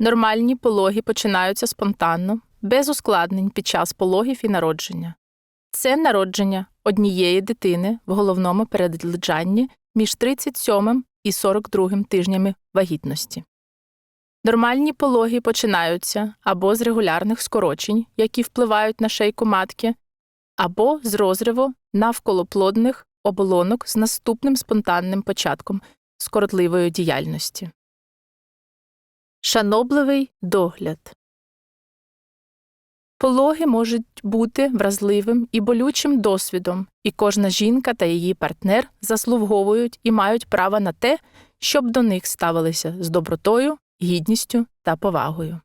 Нормальні пологи починаються спонтанно, без ускладнень під час пологів і народження. Це народження однієї дитини в головному передлежанні між 37 і 42 тижнями вагітності. Нормальні пологи починаються або з регулярних скорочень, які впливають на шейку матки, або з розриву навколоплодних оболонок з наступним спонтанним початком скоротливої діяльності. Шанобливий догляд Пологи можуть бути вразливим і болючим досвідом, і кожна жінка та її партнер заслуговують і мають право на те, щоб до них ставилися з добротою, гідністю та повагою.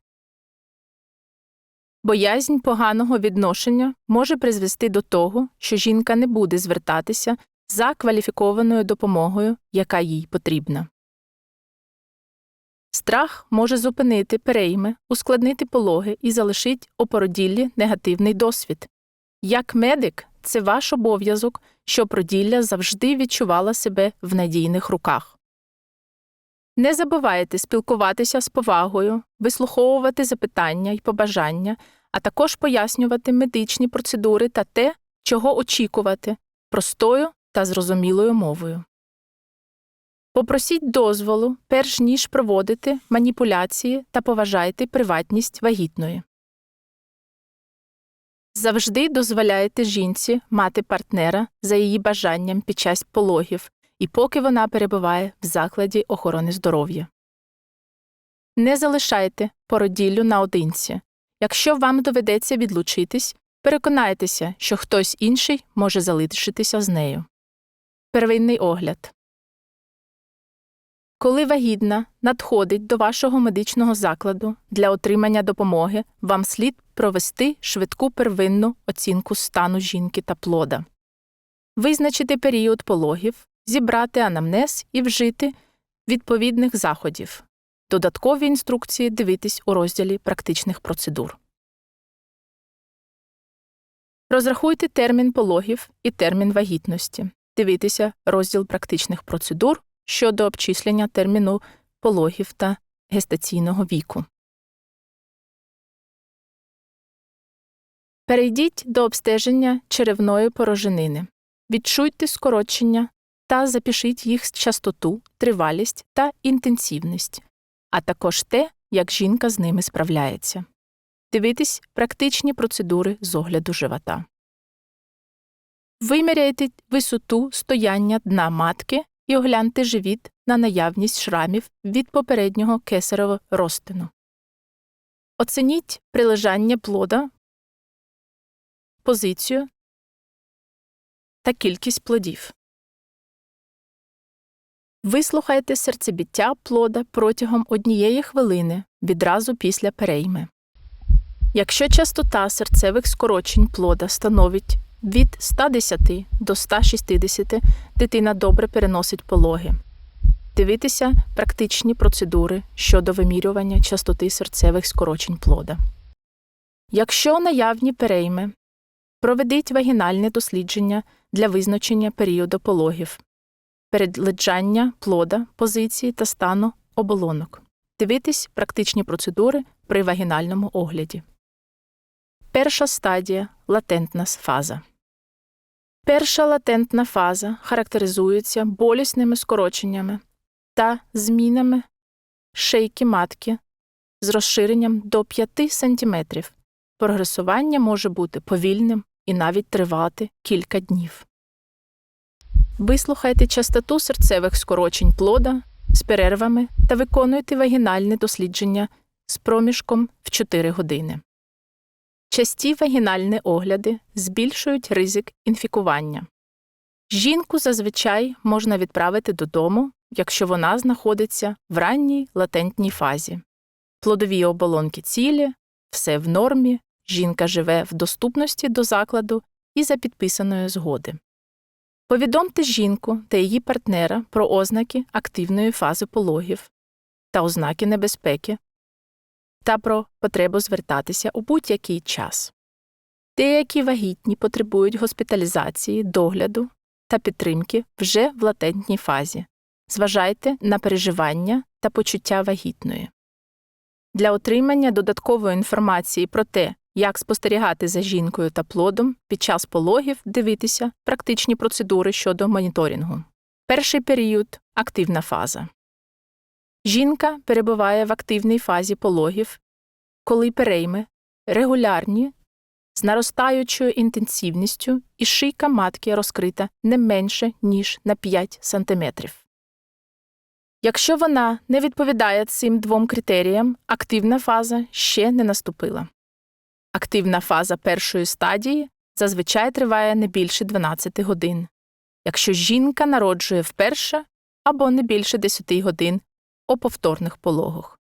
Боязнь поганого відношення може призвести до того, що жінка не буде звертатися за кваліфікованою допомогою, яка їй потрібна. Страх може зупинити перейми, ускладнити пологи і залишить у породіллі негативний досвід. Як медик, це ваш обов'язок, щоб роділля завжди відчувала себе в надійних руках. Не забувайте спілкуватися з повагою, вислуховувати запитання і побажання, а також пояснювати медичні процедури та те, чого очікувати, простою та зрозумілою мовою. Попросіть дозволу, перш ніж проводити маніпуляції та поважайте приватність вагітної. Завжди дозволяйте жінці мати партнера за її бажанням під час пологів і поки вона перебуває в закладі охорони здоров'я. Не залишайте породіллю наодинці. Якщо вам доведеться відлучитись, переконайтеся, що хтось інший може залишитися з нею. Первинний огляд коли вагітна надходить до вашого медичного закладу для отримання допомоги, вам слід провести швидку первинну оцінку стану жінки та плода, визначити період пологів, зібрати анамнез і вжити відповідних заходів. Додаткові інструкції дивитись у розділі практичних процедур. Розрахуйте термін пологів і термін вагітності. Дивіться розділ практичних процедур щодо обчислення терміну пологів та гестаційного віку. Перейдіть до обстеження черевної пороженини. Відчуйте скорочення та запишіть їх частоту, тривалість та інтенсивність, а також те, як жінка з ними справляється. Дивитись практичні процедури з огляду живота. Виміряйте висоту стояння дна матки і огляньте живіт на наявність шрамів від попереднього кесаревого розтину. Оцініть прилежання плода, позицію та кількість плодів. Вислухайте серцебіття плода протягом однієї хвилини відразу після перейми. Якщо частота серцевих скорочень плода становить від 110 до 160 дитина добре переносить пологи. Дивитися практичні процедури щодо вимірювання частоти серцевих скорочень плода. Якщо наявні перейми, проведіть вагінальне дослідження для визначення періоду пологів, передледжання плода, позиції та стану оболонок. Дивитись практичні процедури при вагінальному огляді. Перша стадія латентна фаза. Перша латентна фаза характеризується болісними скороченнями та змінами шейки матки з розширенням до 5 см. Прогресування може бути повільним і навіть тривати кілька днів. Вислухайте частоту серцевих скорочень плода з перервами та виконуйте вагінальне дослідження з проміжком в 4 години. Часті вагінальні огляди збільшують ризик інфікування. Жінку зазвичай можна відправити додому, якщо вона знаходиться в ранній латентній фазі. Плодові оболонки цілі, все в нормі, жінка живе в доступності до закладу і за підписаної згоди. Повідомте жінку та її партнера про ознаки активної фази пологів та ознаки небезпеки та про потребу звертатися у будь-який час. Деякі вагітні потребують госпіталізації, догляду та підтримки вже в латентній фазі. Зважайте на переживання та почуття вагітної. Для отримання додаткової інформації про те, як спостерігати за жінкою та плодом під час пологів, дивитися практичні процедури щодо моніторингу. Перший період активна фаза. Жінка перебуває в активній фазі пологів, коли перейми регулярні з наростаючою інтенсивністю і шийка матки розкрита не менше, ніж на 5 см. Якщо вона не відповідає цим двом критеріям, активна фаза ще не наступила. Активна фаза першої стадії зазвичай триває не більше 12 годин, якщо жінка народжує вперше або не більше 10 годин у повторних пологах.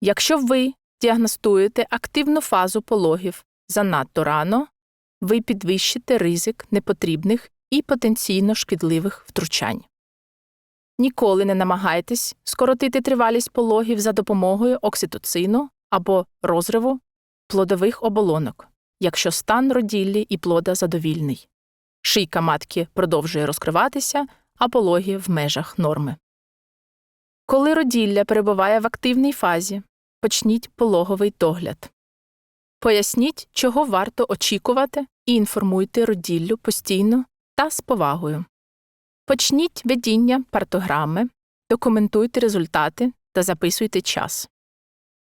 Якщо ви діагностуєте активну фазу пологів занадто рано, ви підвищите ризик непотрібних і потенційно шкідливих втручань. Ніколи не намагайтесь скоротити тривалість пологів за допомогою окситоцину або розриву плодових оболонок, якщо стан роділлі і плода задовільний. Шийка матки продовжує розкриватися, а пологи в межах норми. Коли роділля перебуває в активній фазі, почніть пологовий догляд. Поясніть, чого варто очікувати, і інформуйте роділлю постійно та з повагою. Почніть ведіння партограми, документуйте результати та записуйте час.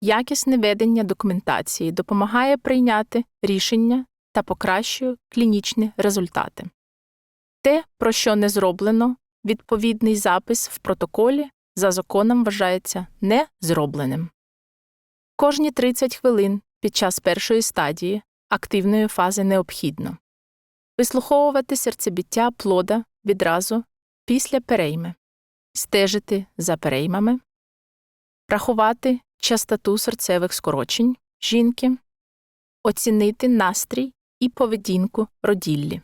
Якісне ведення документації допомагає прийняти рішення та покращує клінічні результати. Те, про що не зроблено, відповідний запис в протоколі за законом вважається не зробленим. Кожні 30 хвилин під час першої стадії активної фази необхідно вислуховувати серцебіття плода відразу після перейми, стежити за переймами, рахувати частоту серцевих скорочень жінки, оцінити настрій і поведінку роділлі.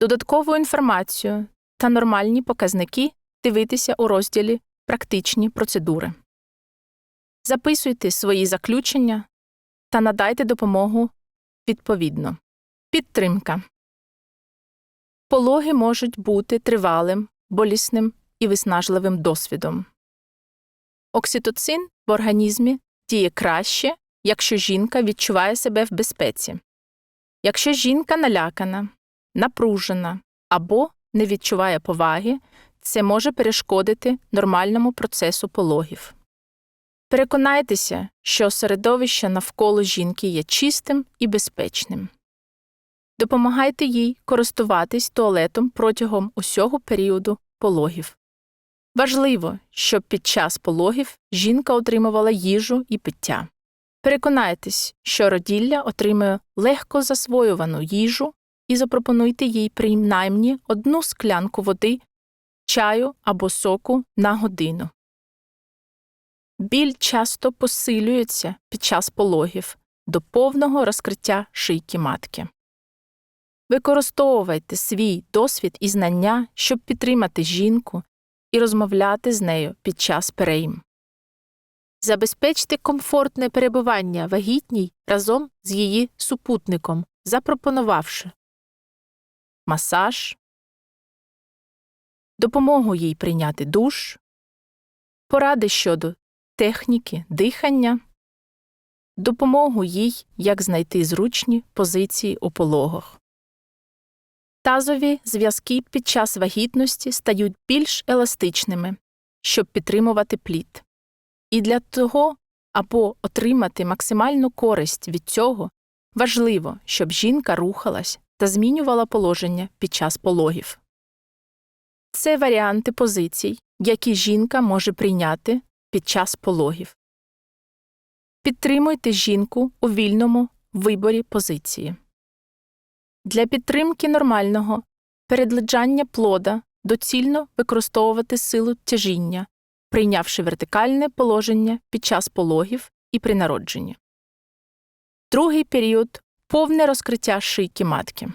Додаткову інформацію та нормальні показники дивитися у розділі Практичні процедури. Записуйте свої заключення та надайте допомогу відповідно. Підтримка. Пологи можуть бути тривалим, болісним і виснажливим досвідом. Окситоцин в організмі діє краще, якщо жінка відчуває себе в безпеці. Якщо жінка налякана, напружена або не відчуває поваги, це може перешкодити нормальному процесу пологів. Переконайтеся, що середовище навколо жінки є чистим і безпечним. Допомагайте їй користуватись туалетом протягом усього періоду пологів. Важливо, щоб під час пологів жінка отримувала їжу і пиття. Переконайтесь, що роділля отримує легко засвоювану їжу і запропонуйте їй принаймні одну склянку води, чаю або соку на годину. Біль часто посилюється під час пологів до повного розкриття шийки матки. Використовуйте свій досвід і знання, щоб підтримати жінку і розмовляти з нею під час перейм. Забезпечте комфортне перебування вагітній разом з її супутником, запропонувавши масаж, допомогу їй прийняти душ, поради щодо техніки дихання, допомогу їй, як знайти зручні позиції у пологах. Тазові зв'язки під час вагітності стають більш еластичними, щоб підтримувати плід. І для того, або отримати максимальну користь від цього, важливо, щоб жінка рухалась та змінювала положення під час пологів. Це варіанти позицій, які жінка може прийняти під час пологів. Підтримуйте жінку у вільному виборі позиції. Для підтримки нормального передлежання плода доцільно використовувати силу тяжіння, прийнявши вертикальне положення під час пологів і при народженні. Другий період повне розкриття шийки матки.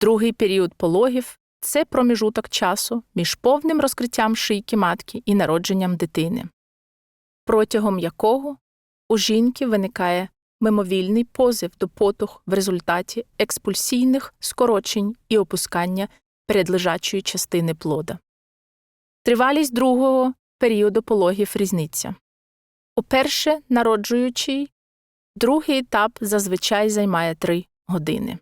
Другий період пологів це проміжуток часу між повним розкриттям шийки матки і народженням дитини, протягом якого у жінки виникає мимовільний позив до потух в результаті експульсійних скорочень і опускання передлежачої частини плода. Тривалість другого періоду пологів різниця. Уперше народжуючий, другий етап зазвичай займає 3 години.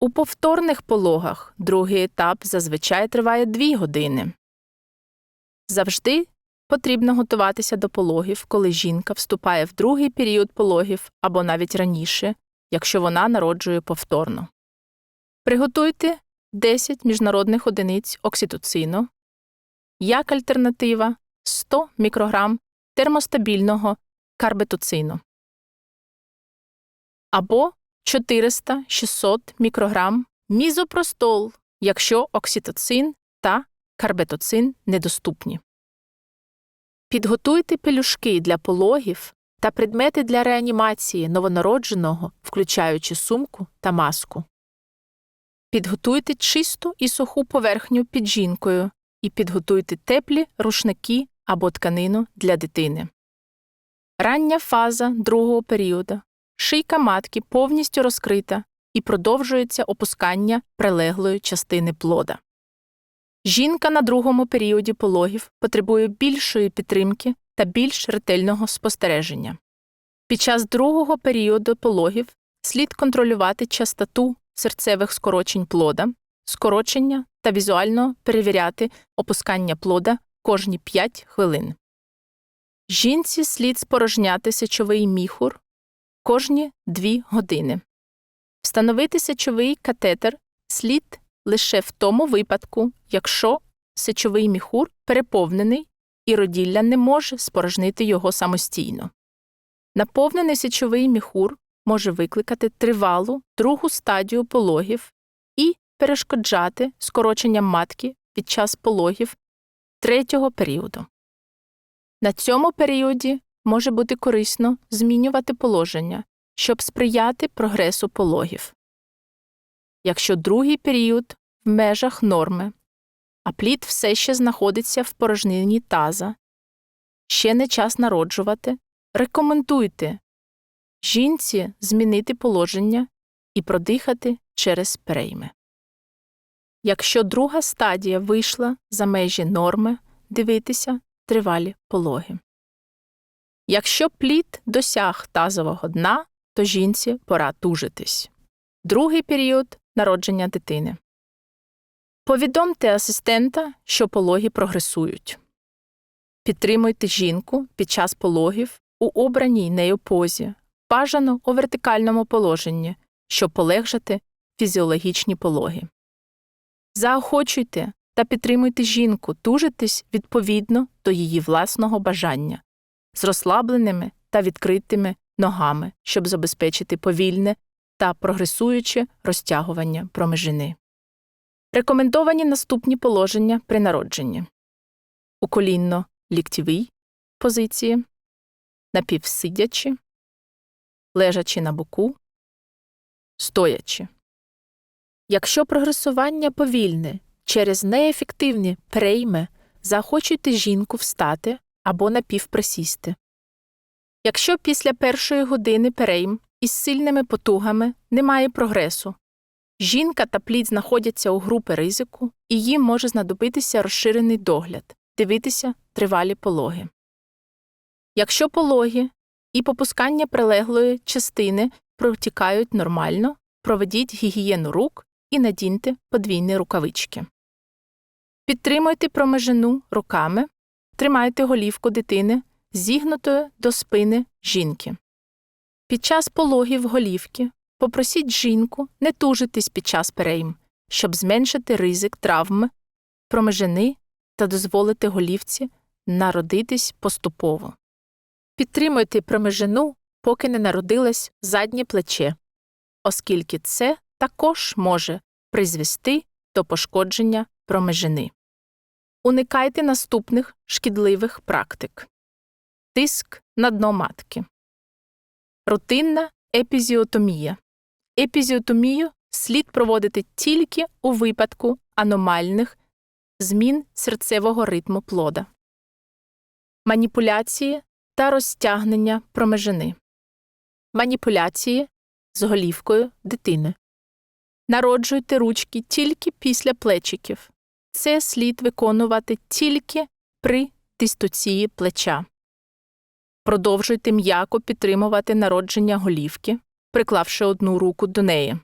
У повторних пологах другий етап зазвичай триває 2 години. Завжди потрібно готуватися до пологів, коли жінка вступає в другий період пологів або навіть раніше, якщо вона народжує повторно. Приготуйте 10 міжнародних одиниць окситоцину як альтернатива 100 мікрограм термостабільного карбетоцину або 400-600 мікрограм мізопростол, якщо окситоцин та карбетоцин недоступні. Підготуйте пелюшки для пологів та предмети для реанімації новонародженого, включаючи сумку та маску. Підготуйте чисту і суху поверхню під жінкою і підготуйте теплі рушники або тканину для дитини. Рання фаза другого періоду. Шийка матки повністю розкрита і продовжується опускання прилеглої частини плода. Жінка на другому періоді пологів потребує більшої підтримки та більш ретельного спостереження. Під час другого періоду пологів слід контролювати частоту серцевих скорочень плода, скорочення та візуально перевіряти опускання плода кожні 5 хвилин. Жінці слід спорожняти сечовий міхур кожні 2 години. Встановити сечовий катетер слід лише в тому випадку, якщо сечовий міхур переповнений і роділля не може спорожнити його самостійно. Наповнений сечовий міхур може викликати тривалу другу стадію пологів і перешкоджати скороченням матки під час пологів третього періоду. На цьому періоді може бути корисно змінювати положення, щоб сприяти прогресу пологів. Якщо другий період в межах норми, а плід все ще знаходиться в порожнині таза, ще не час народжувати, рекомендуйте жінці змінити положення і продихати через перейми. Якщо друга стадія вийшла за межі норми, дивитися тривалі пологи. Якщо плід досяг тазового дна, то жінці пора тужитись. Другий період народження дитини. Повідомте асистента, що пологи прогресують. Підтримуйте жінку під час пологів у обраній нею позі, бажано у вертикальному положенні, щоб полегшати фізіологічні пологи. Заохочуйте та підтримуйте жінку тужитись відповідно до її власного бажання з розслабленими та відкритими ногами, щоб забезпечити повільне та прогресуюче розтягування промежини. Рекомендовані наступні положення при народженні у колінно ліктєвій позиції, напівсидячи, лежачи на боку, стоячи. Якщо прогресування повільне через неефективні перейми, заохочуйте жінку встати або напівприсісти. Якщо після першої години перейм із сильними потугами немає прогресу, жінка та плід знаходяться у групи ризику, і їм може знадобитися розширений догляд, дивитися тривалі пологи. Якщо пологи і попускання прилеглої частини протікають нормально, проведіть гігієну рук і надіньте подвійні рукавички. Підтримуйте промежину руками, тримайте голівку дитини зігнутою до спини жінки. Під час пологів голівки попросіть жінку не тужитись під час перейм, щоб зменшити ризик травми, промежини та дозволити голівці народитись поступово. Підтримуйте промежину, поки не народилось заднє плече, оскільки це також може призвести до пошкодження промежини. Уникайте наступних шкідливих практик тиск на дно матки, рутинна епізіотомія. Епізіотомію слід проводити тільки у випадку аномальних змін серцевого ритму плода, маніпуляції та розтягнення промежини, маніпуляції з голівкою дитини. Народжуйте ручки тільки після плечиків. Це слід виконувати тільки при дистоції плеча. Продовжуйте м'яко підтримувати народження голівки, приклавши одну руку до неї.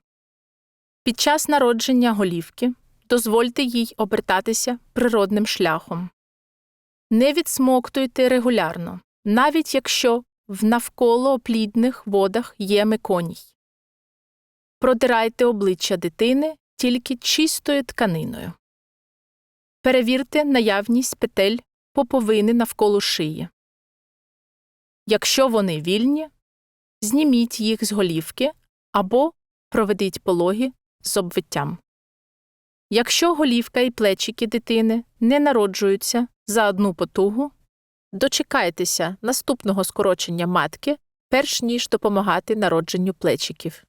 Під час народження голівки дозвольте їй обертатися природним шляхом. Не відсмоктуйте регулярно, навіть якщо в навколо оплідних водах є меконій. Продирайте обличчя дитини тільки чистою тканиною. Перевірте наявність петель поповини навколо шиї. Якщо вони вільні, зніміть їх з голівки або проведіть пологи з обвиттям. Якщо голівка і плечики дитини не народжуються за одну потугу, дочекайтеся наступного скорочення матки, перш ніж допомагати народженню плечиків.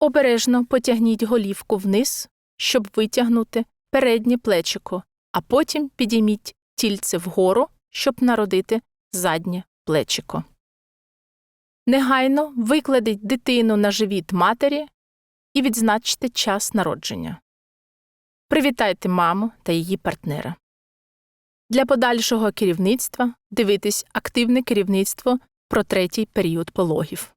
Обережно потягніть голівку вниз, щоб витягнути переднє плечико, а потім підійміть тільце вгору, щоб народити заднє плечико. Негайно викладіть дитину на живіт матері і відзначте час народження. Привітайте маму та її партнера. Для подальшого керівництва дивитись активне керівництво про третій період пологів.